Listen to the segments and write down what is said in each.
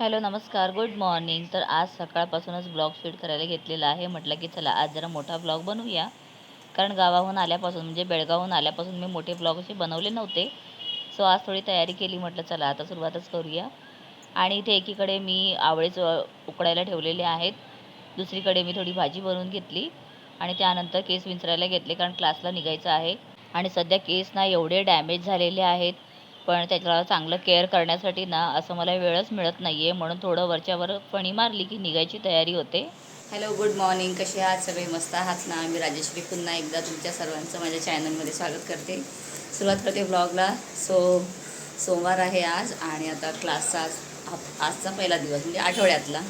Hello नमस्कार good morning. तर आज सकाळपासूनच ब्लॉग शूट करायला घेतलेला आहे. म्हटलं की चला आज जरा मोठा ब्लॉग बनवूया. कारण गावाहून आल्यापासून म्हणजे बेळगावहून आल्यापासून मी मोठे ब्लॉग असे बनवले नव्हते. सो आज थोडी तयारी केली. म्हटलं चला आता सुरुवातच करूया. आणि इथे एकीकडे मी आवळेच उकडायला ठेवलेले आहेत. दुसरीकडे मी थोडी भाजी बनवून घेतली. आणि त्यानंतर केस विंचरायला घेतले कारण क्लासला निघायचं आहे. आणि सध्या केस ना एवढे डॅमेज झालेले आहेत. पण त्याला चांगलं केअर करण्यासाठी ना असं मला वेळच मिळत नाही आहे म्हणून थोडं वरच्यावर फणी मारली की निघायची तयारी होते. हॅलो गुड मॉर्निंग कसे आहात? सगळे मस्त आहात ना? मी राजेश्री. पुन्हा एकदा तुमच्या सर्वांचं माझ्या चॅनलमध्ये स्वागत करते. सुरुवात करते ब्लॉगला सो सोमवार आहे आज आणि आता क्लासचा आज हा- आजचा पहिला दिवस म्हणजे आठवड्यातला.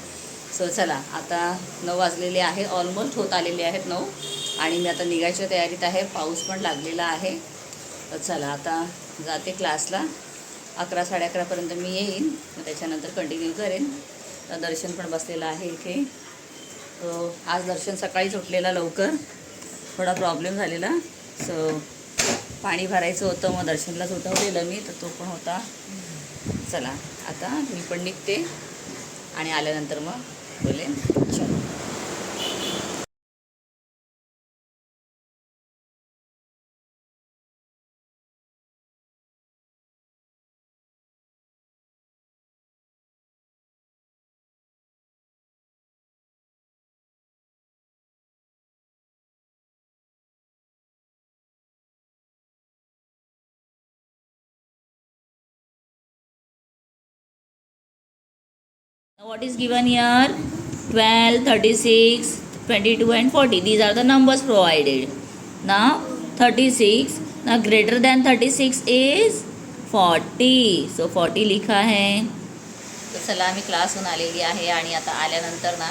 सो चला आता नऊ वाजलेले आहे. ऑलमोस्ट होत आलेले आहेत नऊ. आणि मी आता निघायच्या तयारीत आहे. पाऊस पण लागलेला आहे. तर चला आता जाते क्लासला अकरा साडे अकरापर्यंत मी येईन. मग त्याच्यानंतर कंटिन्यू करेन. तर दर्शन पण बसलेलं आहे इथे. आज दर्शन सकाळीच उठलेला लवकर. थोडा प्रॉब्लेम झालेला. सो पाणी भरायचं होतं मग दर्शनलाच उठवलेलं मी तर तो पण होता. चला आता मी पण निघते. आणि आल्यानंतर मग बोलेन. चल. What is given here? 12 36 22 and 40 these are the numbers provided. Now 36 now greater than 36 is 40 so 40 लिखा है तर चला आम्ही क्लासहून आलेली आहे आणि आता आल्यानंतर ना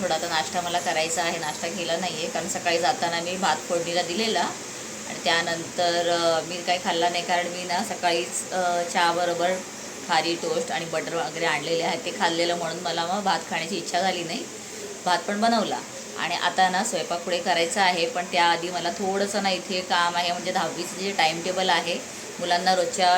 थोडा आता नाश्ता मला करायचा आहे. नाश्ता केला नाही आहे कारण सकाळी जाताना मी भात फोडणीला दिलेला. आणि त्यानंतर मी काही खाल्ला नाही कारण मी ना सकाळीच चहाबरोबर खारी टोस्ट आणि बटर वगैरे आणलेले आहेत ते खाल्लेलं म्हणून मला मग भात खाण्याची इच्छा झाली नाही. भात पण बनवला. आणि आता ना स्वयंपाक पुढे करायचा आहे पण त्याआधी मला थोडंसं ना इथे काम आहे म्हणजे दहावीचं जे टाईम टेबल आहे मुलांना रोजच्या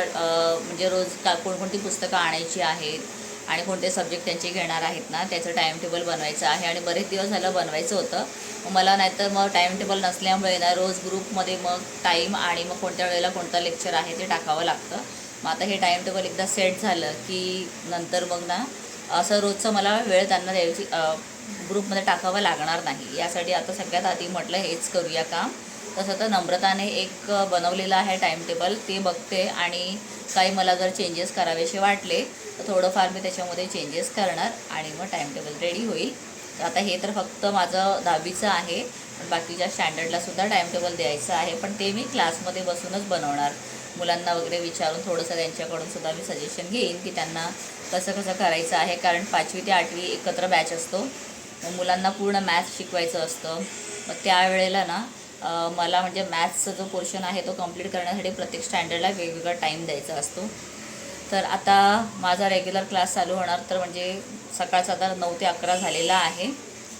म्हणजे रोज का कोणकोणती पुस्तकं आणायची आहेत आणि कोणते सब्जेक्ट त्यांचे घेणार आहेत ना त्याचं टाईम टेबल बनवायचं आहे. आणि बरेच दिवस झालं बनवायचं होतं. मला नाहीतर मग टाईम टेबल नसल्यामुळे ना रोज ग्रुपमध्ये मग टाईम आणि मग कोणत्या वेळेला कोणतं लेक्चर आहे ते टाकावं लागतं. मग आता हे टाईम टेबल एकदा सेट झालं की नंतर मग ना असं रोजचं मला वेळ त्यांना द्यायची ग्रुपमध्ये टाकावं लागणार नाही. यासाठी आता सगळ्यात आधी म्हटलं हेच करूया काम. तसं तर नम्रताने एक बनवलेलं आहे टाईम टेबल ते बघते आणि काही मला जर चेंजेस करावेसे वाटले तर थोडंफार मी त्याच्यामध्ये चेंजेस करणार आणि मग टाईम टेबल रेडी होईल. आता हे तर फक्त माझं दहावीचं आहे. पण बाकीच्या स्टँडर्डला सुद्धा टाईम टेबल द्यायचं आहे पण ते मी क्लासमध्ये बसूनच बनवणार. मुलांना वगैरे विचारून थोडंसं त्यांच्याकडून सुद्धा मी सजेशन घेईन की त्यांना कसं कसं करायचं आहे. कारण पाचवी ते आठवी एकत्र बॅच असतो. मग मुलांना पूर्ण मॅथ्स शिकवायचं असतं. मग त्यावेळेला ना मला म्हणजे मॅथ्सचा जो पोर्शन आहे तो कंप्लीट करण्यासाठी प्रत्येक स्टँडर्डला वेगवेगळा टाईम द्यायचा असतो. तर आता माझा रेग्युलर क्लास चालू होणार तर म्हणजे सकाळचा आता नऊ ते अकरा झालेला आहे.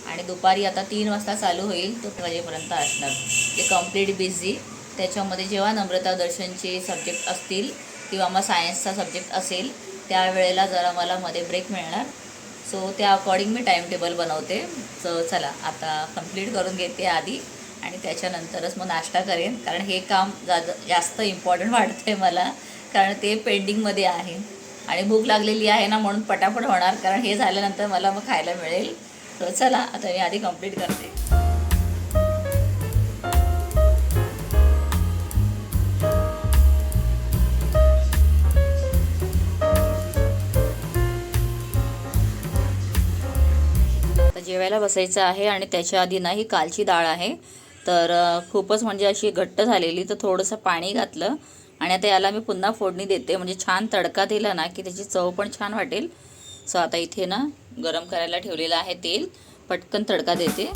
आणि दुपारी आता तीन वाजता चालू होईल तो वाजेपर्यंत असणार. ते कंप्लीट बिझी त्याच्यामध्ये जेव्हा नम्रता दर्शनचे सब्जेक्ट असतील किंवा मग सायन्सचा सब्जेक्ट असेल त्यावेळेला जरा मला मध्ये ब्रेक मिळणार. सो त्या अकॉर्डिंग मी टाईम टेबल बनवते. सो चला आता कंप्लीट करून घेते आधी आणि त्याच्यानंतरच मग नाश्ता करेन. कारण हे काम जा जास्त इम्पॉर्टंट वाटते मला. कारण ते पेंडिंगमध्ये आहे. आणि भूक लागलेली आहे ना म्हणून पटापट होणार. कारण हे झाल्यानंतर मला मग खायला मिळेल. तर चला आता मी आधी कंप्लीट करते. जेवायला बसायचं आहे आणि त्याच्या आधी ना ही कालची डाळ आहे. तर खूपच म्हणजे अशी घट्ट झालेली तर थोडंसं पाणी घातलं आणि आता याला मी पुन्हा फोडणी देते. म्हणजे छान तडका दिला ना की त्याची चव पण छान वाटेल. सो आता इथे ना गरम करायला ठेवलेलं आहे तेल. पटकन तडका देते.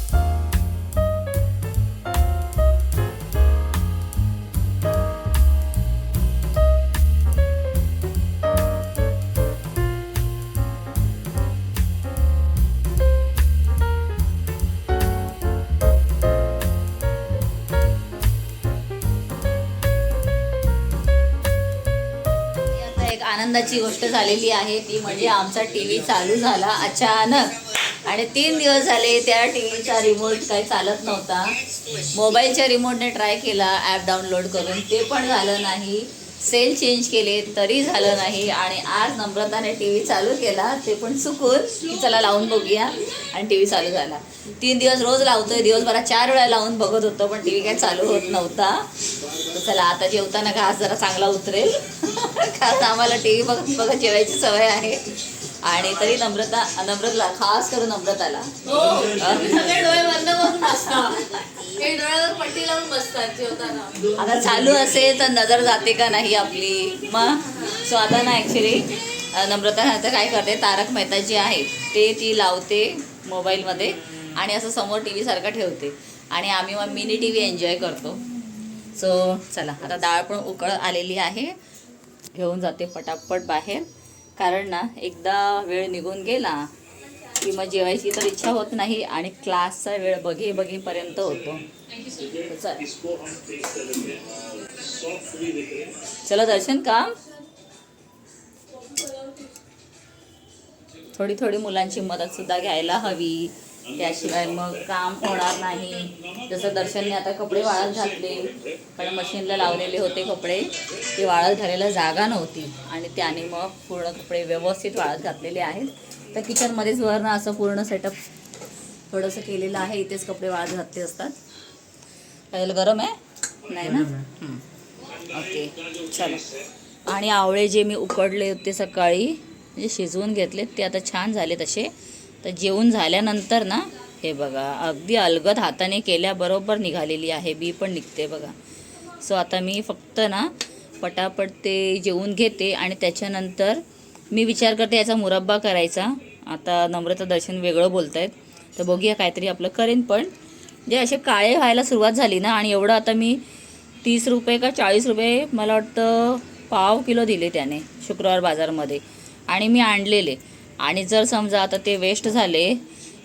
आनंदाची गोष्ट झालेली आहे. ती म्हणजे आमचा टी व्ही चालू झाला अचानक. आणि तीन दिवस झाले त्या टी व्हीचा रिमोट काही चालत नव्हता. मोबाईलच्या रिमोटने ट्राय केला ॲप डाउनलोड करून. ते पण झालं नाही. सेल चेंज केले तरी झालं नाही. आणि आज नम्रताने टी व्ही चालू केला ते पण चुकून की चला लावून बघूया. आणि टी व्ही चालू झाला. तीन दिवस रोज लावतोय दिवसभरात चार वेळा लावून बघत होतो पण टी व्ही काय चालू होत नव्हता. चला आता जेवताना घास जरा चांगला उतरेल. कारण आम्हाला टी व्ही बघत बघत जेवायची सवय आहे. आणि तरी नम्रता नम्रतला खास करून नम्रताला. सगळे डोळे बंद करून बसतात. हे डोळ्यावर पट्टी लावून बसतात जेवताना. आता चालू असेल तर नजर जाते का नाही आपली? मग? सो आता ना ॲक्च्युली नम्रता आता काय करते? तारक मेहता जी आहे ते ती लावते मोबाईलमध्ये आणि असं समोर टी व्हीसारखा ठेवते. आणि आम्ही मग मिनी टी व्ही एन्जॉय करतो. सो चला. आता डाळ पण उकळ आलेली आहे. घेऊन जाते पटापट बाहेर. कारण ना एकदा वेळ निघून गेला की मग जेवायची तर इच्छा होत नाही आणि क्लासचा वेळ बघे बघेपर्यंत होतो चला दर्शन काम. थोडी थोडी मुलांची मदत सुद्धा घ्यायला हवी. त्याशिवाय मग काम होणार नाही. जसं दर्शनने आता कपडे वाळत घातले कारण मशीनला लावलेले होते कपडे. ते वाळत घालायला जागा नव्हती. आणि त्याने मग पूर्ण कपडे व्यवस्थित वाळत घातलेले आहेत. तर किचनमध्येच वरनं असं पूर्ण सेटअप थोडंसं केलेलं आहे. इथेच कपडे वाळत घातले असतात. पाहिलं गरम आहे? नाही ना. ओके चलो. आणि आवळे जे मी उकडले होते सकाळी म्हणजे शिजवून घेतले ते आता छान झाले तसे तर जेवून झाल्यानंतर ना हे बघा अगदी अलगद हाताने केल्याबरोबर निघालेली आहे बी पण निघते बघा. सो आता मी फक्त ना पटापट ते जेवून घेते आणि त्याच्यानंतर मी विचार करते याचा मुरब्बा करायचा. आता नम्रता दर्शन वेगळं बोलत आहेत तर बघूया काहीतरी आपलं करेन पण. जे असे काळे व्हायला सुरुवात झाली ना आणि एवढं आता मी तीस रुपये का चाळीस रुपये मला वाटतं पाव किलो दिले त्याने शुक्रवार बाजारमध्ये. आणि मी आणलेले. आणि जर समजा आता ते वेस्ट झाले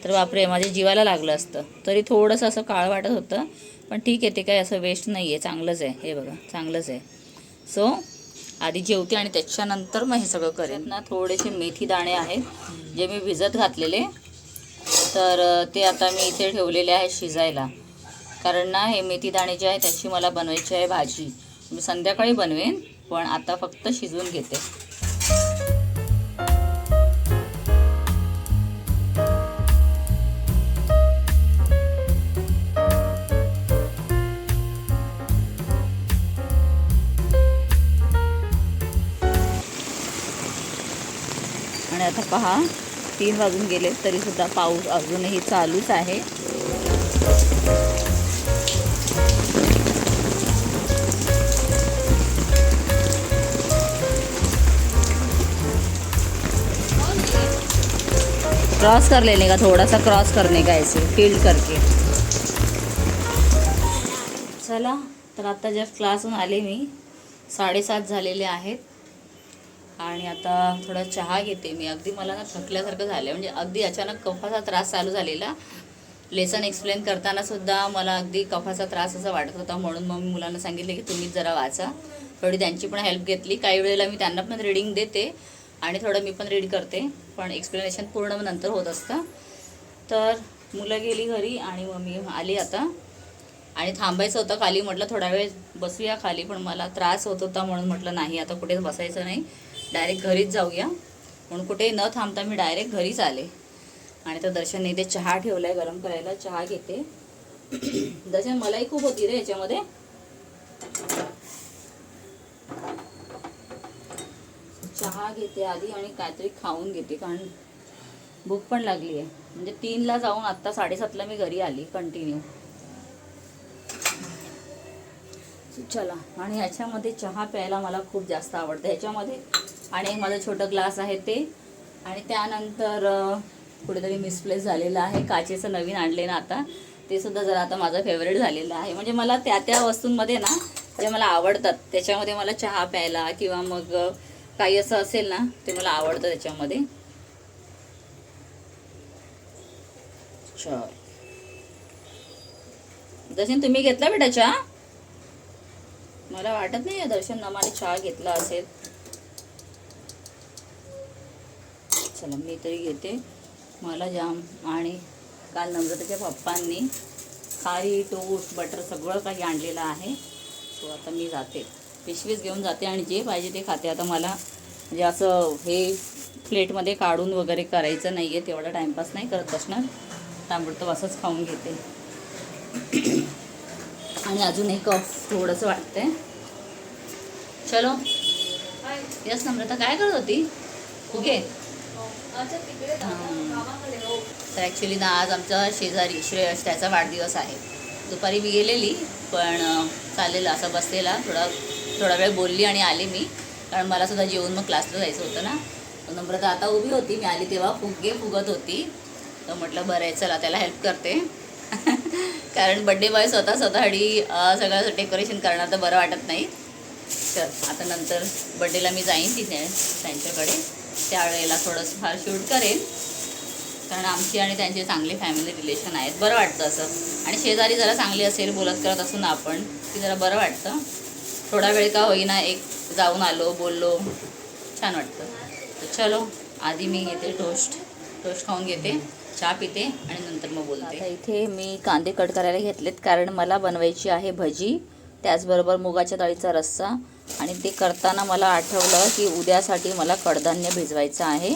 तर बापरे माझ्या जीवाला लागलं असतं. तरी थोडंसं असं काळ वाटत होतं पण ठीक आहे ते काय असं वेस्ट नाही आहे चांगलंच आहे. हे बघा चांगलंच आहे. सो आधी जेवते आणि त्याच्यानंतर मग हे सगळं करेन. ना थोडेसे मेथी दाणे आहेत जे मी भिजत घातलेले. तर ते आता मी इथे ठेवलेले आहे शिजायला. कारण ना हे मेथी दाणे जे आहे त्याची मला बनवायची आहे भाजी. मी संध्याकाळी बनवेन पण आता फक्त शिजवून घेते. पहा. तीन वाजून गेले तरीसुद्धा पाऊस अजूनही चालूच आहे. क्रॉस कर लेने का? थोड़ा सा क्रॉस करने का ऐसे फील्ड करके चला तर आता जस्ट क्लासहून आले मी. साडेसात झालेले आहेत. आणि आता थोडा चहा घेते मी. अगदी मला ना थकल्यासारखं झालं म्हणजे अगदी अचानक कफाचा त्रास चालू झालेला. लेसन एक्सप्लेन करताना सुद्धा मला अगदी कफाचा त्रास असा वाटत होता. म्हणून मग मी मुलांना सांगितले की तुम्हीच जरा वाचा. थोडी त्यांची पण हेल्प घेतली. काही वेळेला मी त्यांना पण रीडिंग देते आणि थोडं मी पण रीड करते. पण एक्सप्लेनेशन पूर्ण नंतर होत असतं. तर मुलं गेली घरी आणि मग मी आली आता. आणि थांबायचं होतं खाली म्हटलं थोडा वेळ बसूया खाली पण मला त्रास होत होता म्हणून म्हटलं नाही आता कुठेच बसायचं नाही. डायरेक्ट घरीच जाऊया. म्हणून कुठेही न थांबता मी डायरेक्ट घरीच आले. आणि तर दर्शनने इथे चहा ठेवला आहे गरम करायला चहा घेते. दर्शन मलाही खूप होती रे याच्यामध्ये. चहा घेते आधी आणि काहीतरी खाऊन घेते कारण भूक पण लागली आहे. म्हणजे तीनला जाऊन आत्ता साडेसातला मी घरी आली कंटिन्यू चला. आणि ह्याच्यामध्ये चहा प्यायला मला खूप जास्त आवडतं. ह्याच्यामध्ये आणि एक माझं छोटं ग्लास आहे ते. आणि त्यानंतर कुठेतरी मिसप्लेस झालेलं आहे. काचेचं नवीन आणले ना आता. ते सुद्धा जरा आता माझं फेवरेट झालेलं आहे. म्हणजे मला त्या त्या वस्तूंमध्ये ना जे मला आवडतात त्याच्यामध्ये मला चहा प्यायला किंवा मग काही असं असेल ना ते मला आवडतं त्याच्यामध्ये. दर्शन तुम्ही घेतला बेटा चहा? मला वाटत नाही दर्शन नमाने चहा घेतला असेल. चला मी तरी घेते. मला जाम आणि काल नम्रताच्या पप्पांनी खारी टोस्ट बटर सगळं काही आणलेलं आहे. सो आता मी जाते. पिशवीच घेऊन जाते आणि जे पाहिजे ते खाते. आता मला म्हणजे असं हे प्लेटमध्ये काढून वगैरे करायचं नाही आहे तेवढा टाईमपास नाही करत बसणार. तांबडतं असंच खाऊन घेते. आणि अजून एक थोडंसं वाटतंय. चलो. यस नम्रता काय करत होती? ओके तर ॲक्च्युली ना आज आमचा शेजारी श्रेयस त्याचा वाढदिवस आहे. दुपारी मी गेलेली पण चालेल असं बसलेला. थोडा थोडा वेळ बोलली आणि आले मी. कारण मला सुद्धा जेवून मग क्लासला जायचं होतं ना. तर नम्रता आता उभी होती. मी आली तेव्हा फुगे फुगत होती. तर म्हटलं बरं आहे चला त्याला हेल्प करते. कारण बड्डे बॉय स्वतः स्वतःसाठी सगळं डेकोरेशन करणार तर बरं वाटत नाही. तर आता नंतर बड्डेला मी जाईन तिथे त्यांच्याकडे. त्यावेळेला थोडंसं फार शूट करेन. कारण आमची आणि त्यांचे चांगले फॅमिली रिलेशन आहेत. बरं वाटतं असं. आणि शेजारी जरा चांगली असेल बोलत करत असू ना आपण की जरा बरं वाटतं. थोडा वेळ का होईना एक जाऊन आलो बोललो. छान वाटतं. तर चलो आधी मी घेते टोस्ट टोस्ट खाऊन घेते चहा पिते आणि नंतर मग बोलते. आता इथे मी कांदे कट करायला घेतलेत. कारण मला बनवायची आहे भजी. त्याचबरोबर मुगाच्या डाळीचा रस्सा. आणि ते करताना मला आठवलं की उद्यासाठी मला कडधान्य भिजवायचं आहे.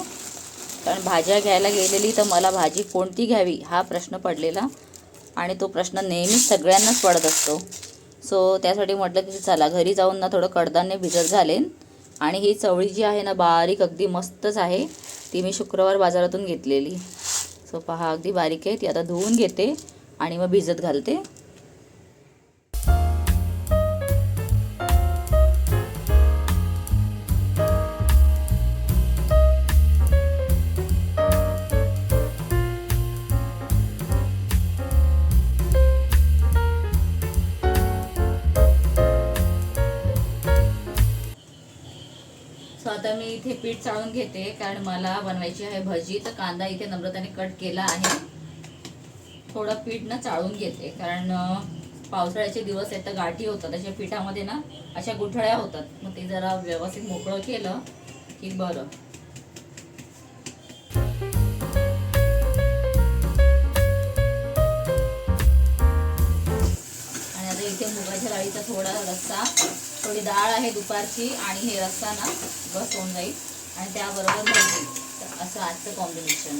कारण भाज्या घ्यायला गेलेली तर मला भाजी कोणती घ्यावी हा प्रश्न पडलेला. आणि तो प्रश्न नेहमीच सगळ्यांनाच पडत असतो. सो त्यासाठी म्हटलं की चला घरी जाऊन ना थोडं कडधान्य भिजत घालेन. आणि ही चवळी जी आहे ना बारीक अगदी मस्तच आहे. ती मी शुक्रवार बाजारातून घेतलेली. सो पहा अगदी बारीक आहे. ती आता धुवून घेते आणि मग भिजत घालते. पीठ चाळून घेते कारण मला बनवायची आहे भजी. तर कांदा इथे नम्रताने कट केला आहे. थोडं पीठ ना चाळून घेते कारण पावसाळ्याचे दिवस आहेत तर गाठी होतात. अशा पिठामध्ये ना अशा गुठळ्या होतात. मग ते जरा व्यवस्थित मोकळं केलं की बरं. आणि आता इथे मुगाच्या डाळीचा थोडा रस्सा थोडी डाळ आहे दुपारची आणि हे रस्सा ना बस होऊन जाईल. आणि त्याबरोबर भजी. असं आजचं कॉम्बिनेशन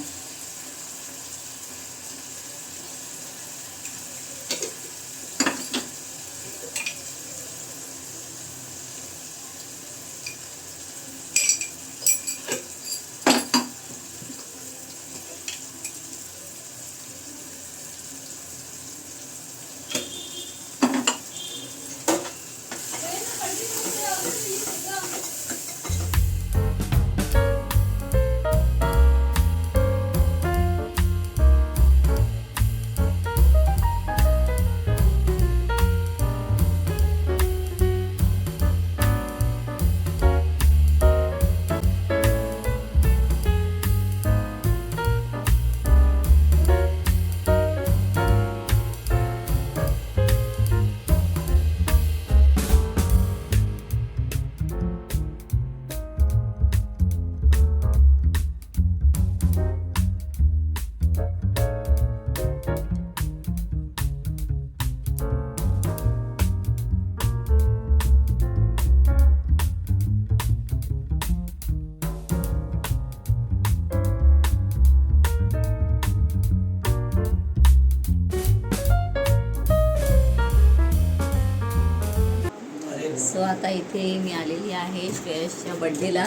आहे श्रेयसच्या बड्डेला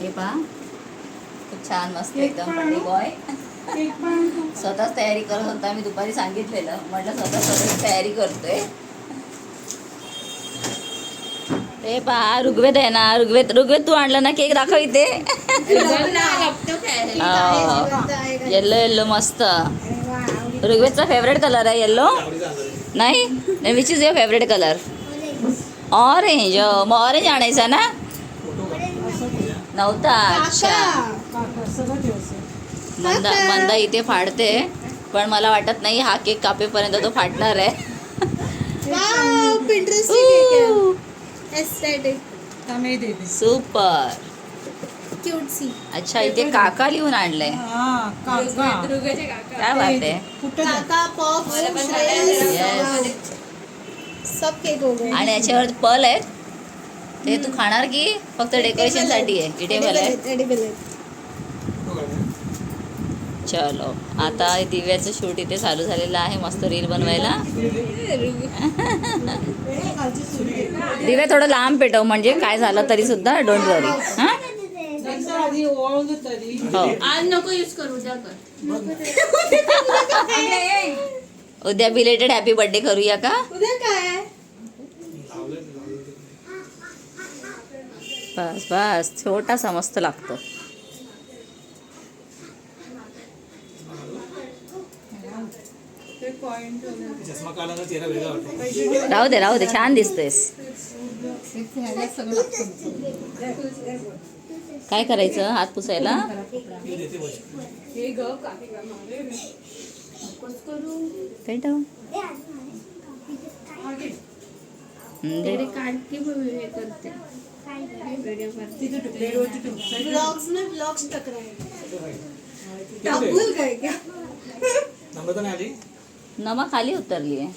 हे पहा. खूप छान मस्त एकदम बड्डे बॉय स्वतःच तयारी करत होता मी दुपारी सांगितलेलं. म्हटलं स्वतः स्वतःच तयारी करतोय. हे पहा ऋग्वेद आहे ना. ऋग्वेद ऋग्वेद तू आणलं ना केक दाखव इथे. येल्लो येल्लो मस्त. ऋग्वेदचा फेवरेट कलर आहे येल्लो नाही? Which is your favourite colour orange मग ऑरेंज आणायचा ना नव्हता अच्छा मंदा मंदा इथे फाडते पण मला वाटत नाही हा केक कापेपर्यंत तो फाटणार आहे. सुपर अच्छा इथे काका लिहून आणलंय हा काका काय बात आहे कुठे काका पॉप Yes. सब केक हो गए। आणि याच्यावर पल आहेत. ते तू खाणार की फक्त डेकोरेशनसाठी आहे? इटेबल आहे चलो. आता दिव्याचं शूट इथे चालू झालेलं आहे. मस्त रील बनवायला. दिव्या थोडं लांब पेटव. म्हणजे काय झालं तरी सुद्धा डोंट वरी हा? आधी ओळख तरी हो. आज नको यूज करू उद्या बिलेटेड हॅपी बर्थडे करूया का? उद्या काय? बस बस. छोटासा मस्त लागतो. राहू दे राहू दे. छान दिसतेस काय करायचं? हात पुसायला? आली? नमा खाली उतरली आहे.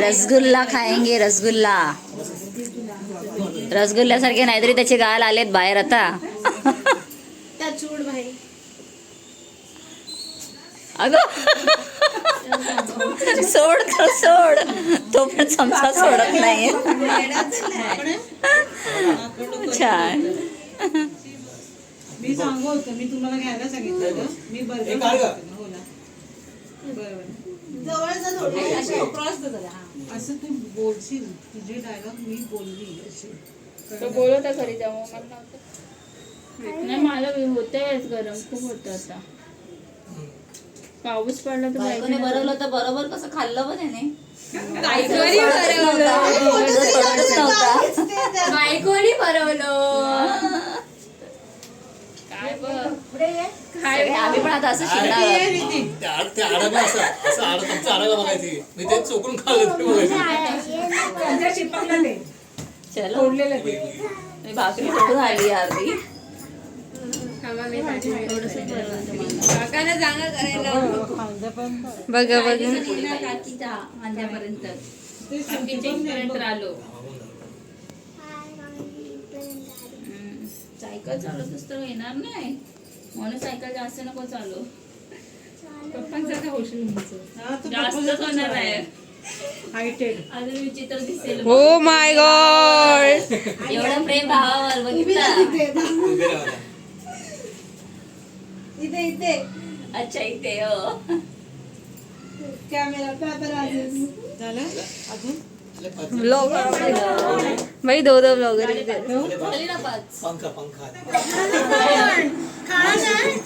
रसगुल्ला खाएंगे रसगुल्ला. रसगुल्ल्यासारखे नाहीतरी त्याचे गाल आलेत बाहेर आता. त्या चूड भाई अगं. सोड तो सोड. तो पण चमचा सोडत नाही छान. मी सांगू होतं मी तुम्हाला घ्यायला सांगितलं होतं. मी हे गं. हो ना. बरोबर जवळ जा थोडं. असं तू बोलशील तुझे डायलॉग मी बोलली अशी. बोलत आहे घरी जाऊ मला नव्हतं. नाही मला होतंयच गरम खूप होतं आता. पाऊस पडला तर बायकोने भरवलं तर बरोबर कसं खाल्लं पण याने. बायकोनी सोडतच नव्हता बायकोनी भरवलं. काय आम्ही पण आता असं शिकणार आहोत. ते आड ते अडकलं असं. असं आड तुमचं अडकलं बघायची मी ते चोकून खाल्लं तरी बघायची चलो. मी भाकरी सोडून आली अर्धी काकाने जागा करायला खांद्यापर्यंत बघा बघा. काकीचा माझ्यापर्यंत ते पर्यंत आलो. सायकल चालवतच तर येणार नाही. म्हणून सायकल जास्त नको चालू. पप्पांसारखं हा, तू जास्त होणार आहे. हायटेड अजून विचित्र दिसेल हो माय गॉड एवढं प्रेम भावावर बघितलं. इथे इथे अच्छा इथे हो? कॅमेरा पेपर झालं अजून भाई दो दो ब्लॉगर पंखा पंखा।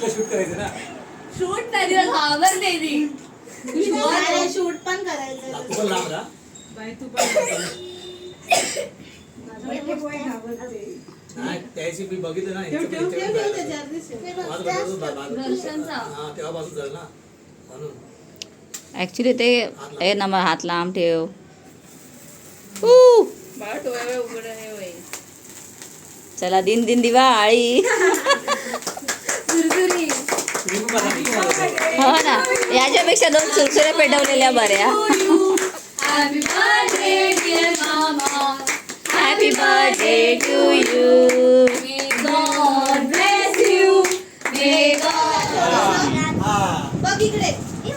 शूट करायचं ना। शूट नाही घाबर देली शूट पण करायचं तू पण नाही त्याची मी बघितलं ना ठेव, ठेव, ठेव, ठेव त्याच्यावर दिसेल. माझं बघितलं बा- बाजू- हा तेव्हा बाजू झालं ना म्हणून. ऍक्च्युली ते ए ना मग हात लांब ठेव. बाळ डोळे उघड चला दिन दिन दिवाळी सुरसुरी मी पण बघा, मी पण बघा. हो ना याच्यापेक्षा दोन सुरसुऱ्या पेटवलेल्या बऱ्या. Birthday to you may God bless you may God हा बघ इकडे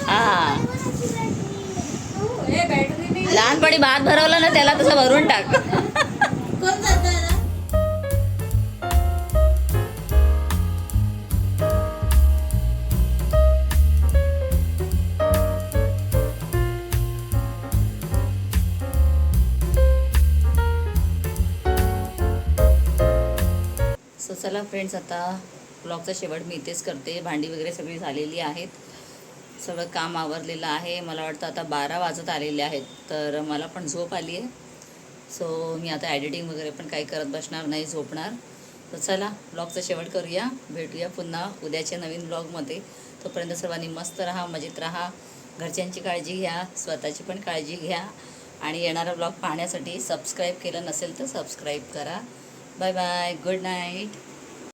हा. लहानपणी भात भरवलं ना त्याला तसं भरून टाक. चला फ्रेंड्स आता ब्लॉगचा शेवट मी इथेच करते. भांडी वगैरे सगळी झालेली आहेत. सगळं काम आवरलेलं आहे. मला वाटतं आता बारा वाजत आलेले आहेत तर मला पण झोप आली आहे. सो मी आता ॲडिटिंग वगैरे पण काही करत बसणार नाही झोपणार. तर चला ब्लॉगचा शेवट करूया. भेटूया पुन्हा उद्याच्या नवीन ब्लॉगमध्ये तोपर्यंत सर्वांनी मस्त राहा मजेत राहा. घरच्यांची काळजी घ्या स्वतःची पण काळजी घ्या. आणि येणारा ब्लॉग पाहण्यासाठी सबस्क्राईब केलं नसेल तर सबस्क्राईब करा. Bye bye good night